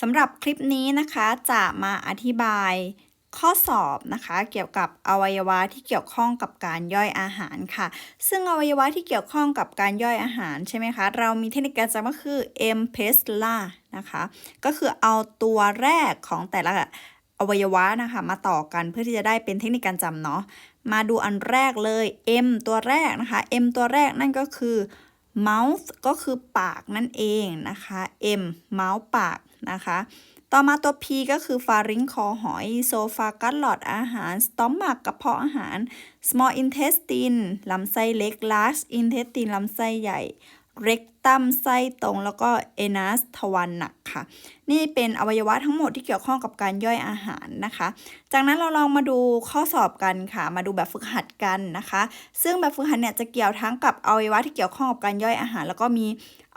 สำหรับคลิปนี้นะคะจะมาอธิบายข้อสอบนะคะ เกี่ยวกับอวัยวะที่เกี่ยวข้องกับการย่อยอาหารค่ะ ซึ่งอวัยวะที่เกี่ยวข้องกับการย่อยอาหารใช่ไหมคะ เรามีเทคนิคการจำก็คือ M p e s l a นะคะ ก็คือเอาตัวแรกของแต่ละอวัยวะนะคะมาต่อกันเพื่อที่จะได้เป็นเทคนิคการจำเนาะมาดูอันแรกเลย M ตัวแรกนะคะ M ตัวแรกนั่นก็คือ mouth ก็คือปากนั่นเองนะคะ M mouth ปาก นะคะต่อมาตัว P ก็คือฟาริงคอหอยโซฟากัสหลอดอาหารสตอมมักกระเพาะอาหาร small intestine ลำไส้เล็ก large intestine ลำไส้ใหญ่ rectum ไส้ตรงแล้วก็ anus ทวารหนักค่ะ นี่เป็นอวัยวะทั้งหมดที่เกี่ยวข้องกับการย่อยอาหารนะคะ จากนั้นเราลองมาดูข้อสอบกันค่ะ มาดูแบบฝึกหัดกันนะคะ ซึ่งแบบฝึกหัดเนี่ยจะเกี่ยวทั้งกับอวัยวะที่เกี่ยวข้องกับการย่อยอาหาร แล้วก็มี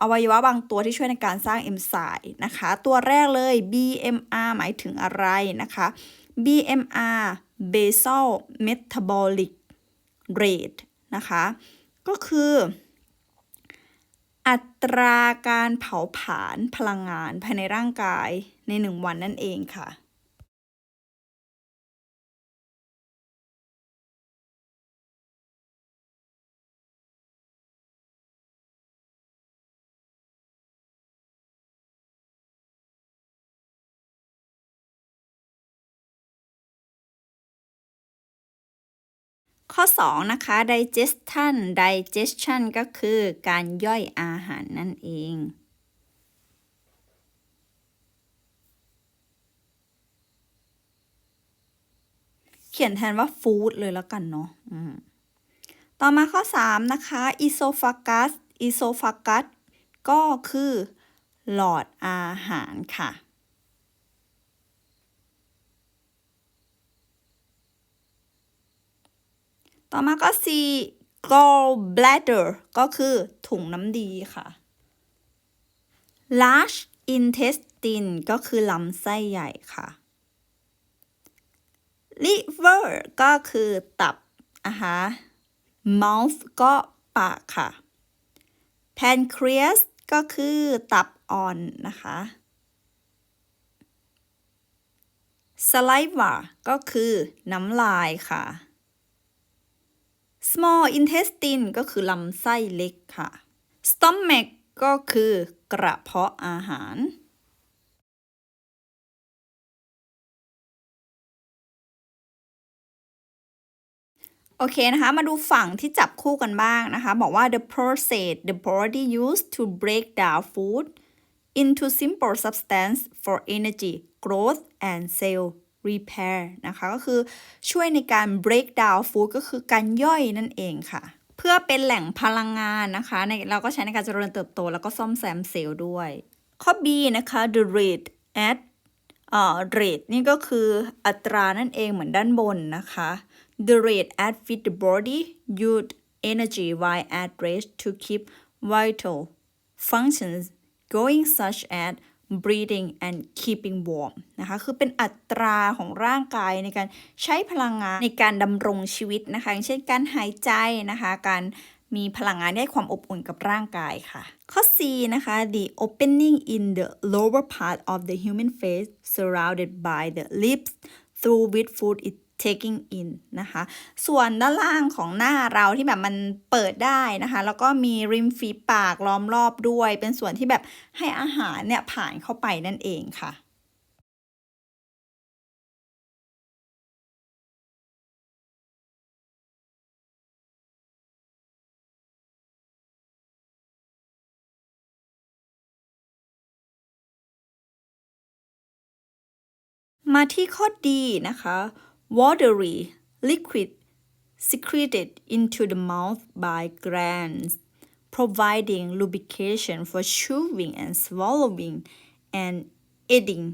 อวัยวะบางตัวที่ช่วยในการสร้างเอนไซม์นะคะ ตัวแรกเลย BMR หมายถึงอะไรนะคะ BMR basal metabolic rate นะคะ ก็คือ อัตราการเผาผลาญพลังงานภายในร่างกายในหนึ่งวันนั่นเองค่ะ ข้อ 2 นะคะ digestion digestion ก็คือการย่อยอาหารนั่นเอง เขียนแทนว่า food เลยแล้วกันเนาะต่อมาข้อ 3 นะคะ esophagus esophagus ก็คือหลอดอาหารค่ะ ต่อมาก็ C gallbladder ก็คือถุงน้ำดีค่ะ large intestine ก็คือลำไส้ใหญ่ค่ะ liver ก็คือตับนะคะ mouth ก็ปากค่ะ pancreas ก็คือตับอ่อนนะคะ saliva ก็คือน้ำลายค่ะ small intestine ก็คือลำไส้เล็กค่ะ stomach ก็คือกระเพาะอาหาร โอเคนะคะ มาดูฝั่งที่จับคู่กันบ้างนะคะ บอกว่า the process the body used to break down food into simple substance for energy growth and cell repair นะคะ ก็คือช่วยในการ break down food ก็คือการย่อยนั่นเองค่ะ เพื่อเป็นแหล่งพลังงานนะคะในเราก็ใช้ในการเจริญเติบโต แล้วก็ซ่อมแซมเซลล์ด้วย ข้อ B นะคะ the rate at เอ่อ rate นี่ก็คืออัตรานั่นเองเหมือนด้านบนนะคะ the rate at which the body use energy while at rest to keep vital functions going such as breathing and keeping warm นะคะ คือเป็นอัตราของร่างกายในการใช้พลังงานในการดำรงชีวิตนะคะ อย่างเช่นการหายใจนะคะ การมีพลังงานให้ความอบอุ่นกับร่างกายค่ะ ข้อ C นะคะ the opening in the lower part of the human face surrounded by the lips through which food is taking in นะคะ ส่วนด้านล่างของหน้าเราที่แบบมันเปิดได้นะคะ แล้วก็มีริมฝีปากล้อมรอบด้วย เป็นส่วนที่แบบให้อาหารเนี่ยผ่านเข้าไปนั่นเองค่ะมาที่ข้อดีนะคะ watery liquid secreted into the mouth by glands providing lubrication for chewing and swallowing and eating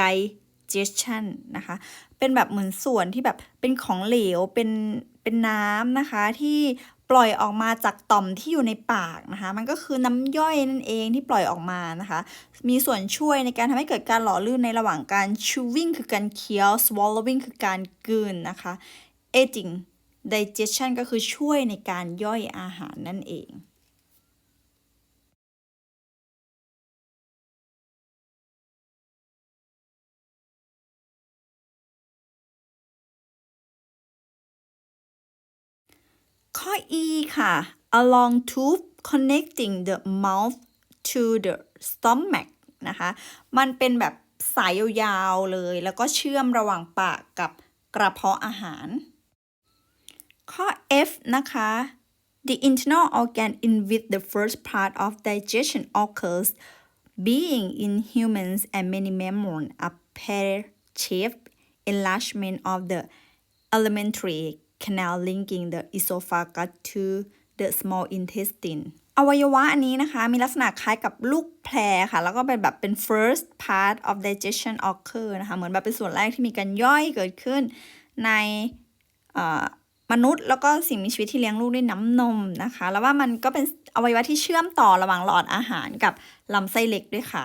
digestion นะคะ เป็นแบบเหมือนส่วนที่แบบเป็นของเหลว เป็นเป็นน้ำนะคะ ที่ ปล่อยออกมาจากต่อมที่อยู่ในปากนะคะ มันก็คือน้ำย่อยนั่นเองที่ปล่อยออกมานะคะ มีส่วนช่วยในการทำให้เกิดการหล่อลื่นในระหว่างการ chewing คือการเคี้ยว swallowing คือการกลืนนะคะ aging digestion ก็คือช่วยในการย่อยอาหารนั่นเอง ข้อ E ค่ะ a long tube connecting the mouth to the stomach นะคะ มันเป็นแบบสายยาวๆเลย แล้วก็เชื่อมระหว่างปากกับกระเพาะอาหาร ข้อ F นะคะ the internal organ in which the first part of digestion occurs being in humans and many mammals a pear-shaped enlargement of the alimentary canal linking the esophagus to the small intestine อวัยวะอันนี้นะคะ มีลักษณะคล้ายกับลูกแพรค่ะ แล้วก็เป็นแบบเป็น first part of digestion occur นะคะ เหมือนแบบเป็นส่วนแรกที่มีการย่อยเกิดขึ้นในมนุษย์แล้วก็สิ่งมีชีวิตที่เลี้ยงลูกด้วยน้ำนมนะคะ แล้วว่ามันก็เป็นอวัยวะที่เชื่อมต่อระหว่างหลอดอาหารกับลำไส้เล็กด้วยค่ะ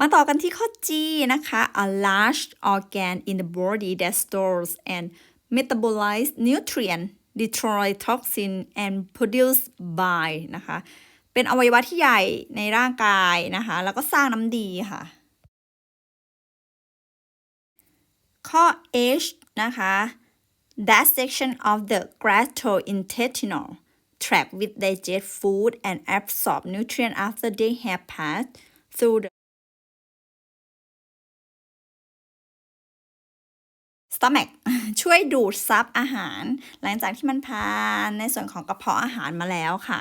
มาต่อกันที่ข้อ G นะคะ a large organ in the body that stores and metabolize nutrient destroy toxin and produce bile นะคะ เป็นอวัยวะที่ใหญ่ในร่างกายนะคะ แล้วก็สร้างน้ำดีค่ะ ข้อ H นะคะ that section of the gastrointestinal tract which digest food and absorb nutrient after they have passed through the stomach ช่วยดูดซับอาหาร หลังจากที่มันผ่านในส่วนของกระเพาะอาหารมาแล้วค่ะ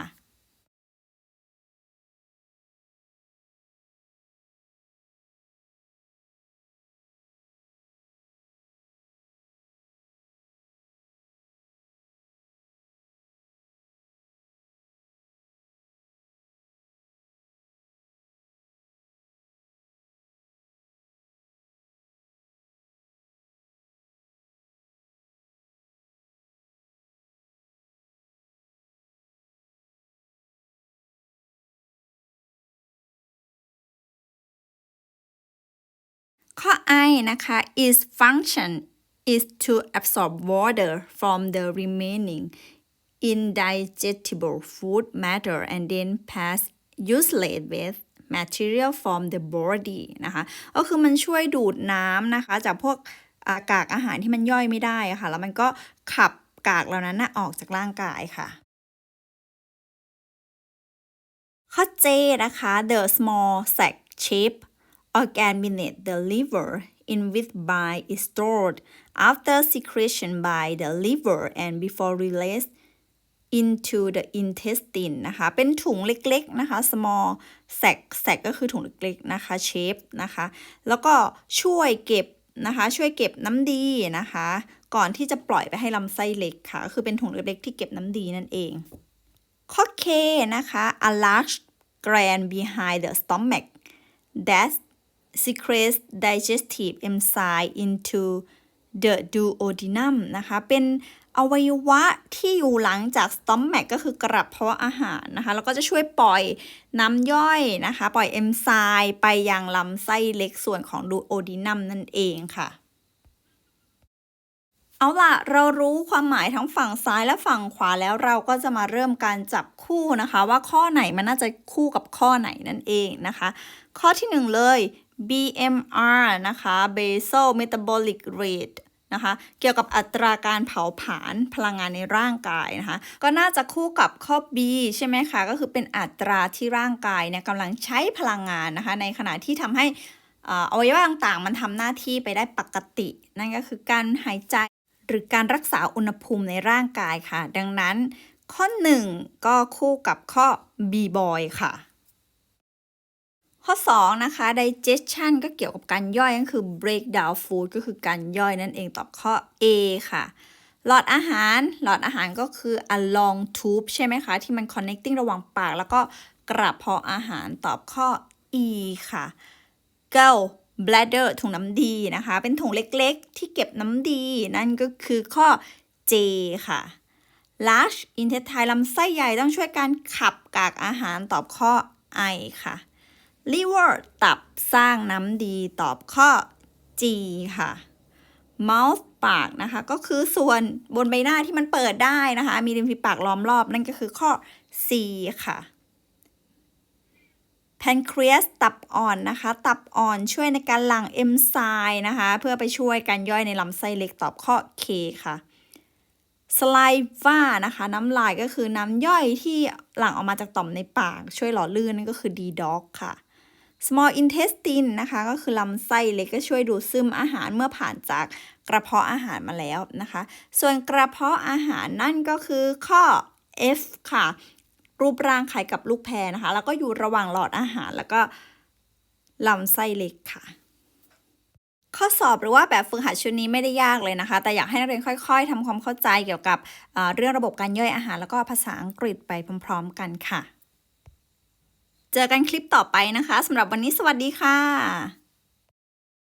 ข้อ I นะคะ is function is to absorb water from the remaining indigestible food matter and then pass useless waste material from the body นะคะ ก็คือมันช่วยดูดน้ำนะคะ จากพวกอากากอาหารที่มันย่อยไม่ได้ค่ะ แล้วมันก็ขับกากเหล่านั้นนะออกจากร่างกายค่ะ ข้อ J นะคะ the small sac shape organ beneath the liver in which bile is stored after secretion by the liver and before release into the intestine นะคะ เป็นถุงเล็กๆนะคะ small sac sac ก็คือถุงเล็กๆนะคะ shape นะคะ แล้วก็ช่วยเก็บนะคะ ช่วยเก็บน้ำดีนะคะ ก่อนที่จะปล่อยไปให้ลำไส้เล็กค่ะ ก็คือเป็นถุงเล็กๆที่เก็บน้ำดีนั่นเอง ข้อ K นะคะ a large gland behind the stomach that secretes digestive enzyme into the duodenum นะคะ เป็นอวัยวะที่อยู่หลังจาก stomach ก็คือกระเพาะอาหารนะคะ แล้วก็จะช่วยปล่อยน้ำย่อยนะคะ ปล่อยเอนไซม์ไปยังลำไส้เล็กส่วนของ duodenum นั่นเองค่ะเอาล่ะ เรารู้ความหมายทั้งฝั่งซ้ายและฝั่งขวาแล้วเราก็จะมาเริ่มการจับคู่นะคะ ว่าข้อไหนมันน่าจะคู่กับข้อไหนนั่นเองนะคะ ข้อที่หนึ่งเลย BMR นะคะ basal metabolic rate นะคะ เกี่ยวกับอัตราการเผาผลาญพลังงานในร่างกายนะคะ ก็น่าจะคู่กับข้อ B ใช่ไหมคะ ก็คือเป็นอัตราที่ร่างกายเนี่ยกำลังใช้พลังงานนะคะ ในขณะที่ทำให้อวัยวะต่างๆ มันทำหน้าที่ไปได้ปกติ นั่นก็คือการหายใจหรือการรักษาอุณหภูมิในร่างกายค่ะ ดังนั้นข้อ 1 ก็คู่กับข้อ B boy ค่ะ ข้อ 2 นะคะ digestion ก็เกี่ยวกับการย่อยก็คือ break down food ก็คือการย่อยนั่นเองตอบข้อ A ค่ะ หลอดอาหาร หลอดอาหารก็คือ a long tube ใช่ไหมคะ ที่มัน connecting ระหว่างปาก แล้วก็กระเพาะอาหารตอบข้อ E ค่ะ go bladder ถุงน้ำดีนะคะ เป็นถุงเล็กๆ ที่เก็บน้ำดี นั่นก็คือข้อ J ค่ะ large intestine ลำไส้ใหญ่ต้องช่วยการขับกากอาหารตอบข้อ I ค่ะ liver ตับสร้างน้ำดีตอบข้อ G ค่ะ mouth ปากนะคะก็คือส่วนบนใบหน้าที่มันเปิดได้นะคะ มีริมฝีปากล้อมรอบนั่นก็คือข้อ C ค่ะ pancreas ตับอ่อนนะคะ ตับอ่อนช่วยในการหลั่งเอนไซม์นะคะ เพื่อไปช่วยการย่อยในลำไส้เล็กตอบข้อ K ค่ะ saliva นะคะ น้ำลายก็คือน้ำย่อยที่หลั่งออกมาจากต่อมในปาก ช่วยหล่อลื่นนั่นก็คือ D dog ค่ะ small intestine นะคะก็คือลำไส้เล็กก็ช่วยดูดซึมอาหารเมื่อผ่านจากกระเพาะอาหารมาแล้วนะคะ ส่วนกระเพาะอาหารนั่นก็คือข้อ F ค่ะ รูปร่างคล้ายกับลูกแพรนะคะ แล้วก็อยู่ระหว่างหลอดอาหารแล้วก็ลำไส้เล็กค่ะ ข้อสอบหรือว่าแบบฝึกหัดชุดนี้ไม่ได้ยากเลยนะคะ แต่อยากให้นักเรียนค่อย ๆทำความเข้าใจเกี่ยวกับเอ่อเรื่องระบบการย่อยอาหาร แล้วก็ภาษาอังกฤษไปพร้อม ๆ กันค่ะ เจอกันคลิปต่อไปนะคะสำหรับวันนี้สวัสดีค่ะ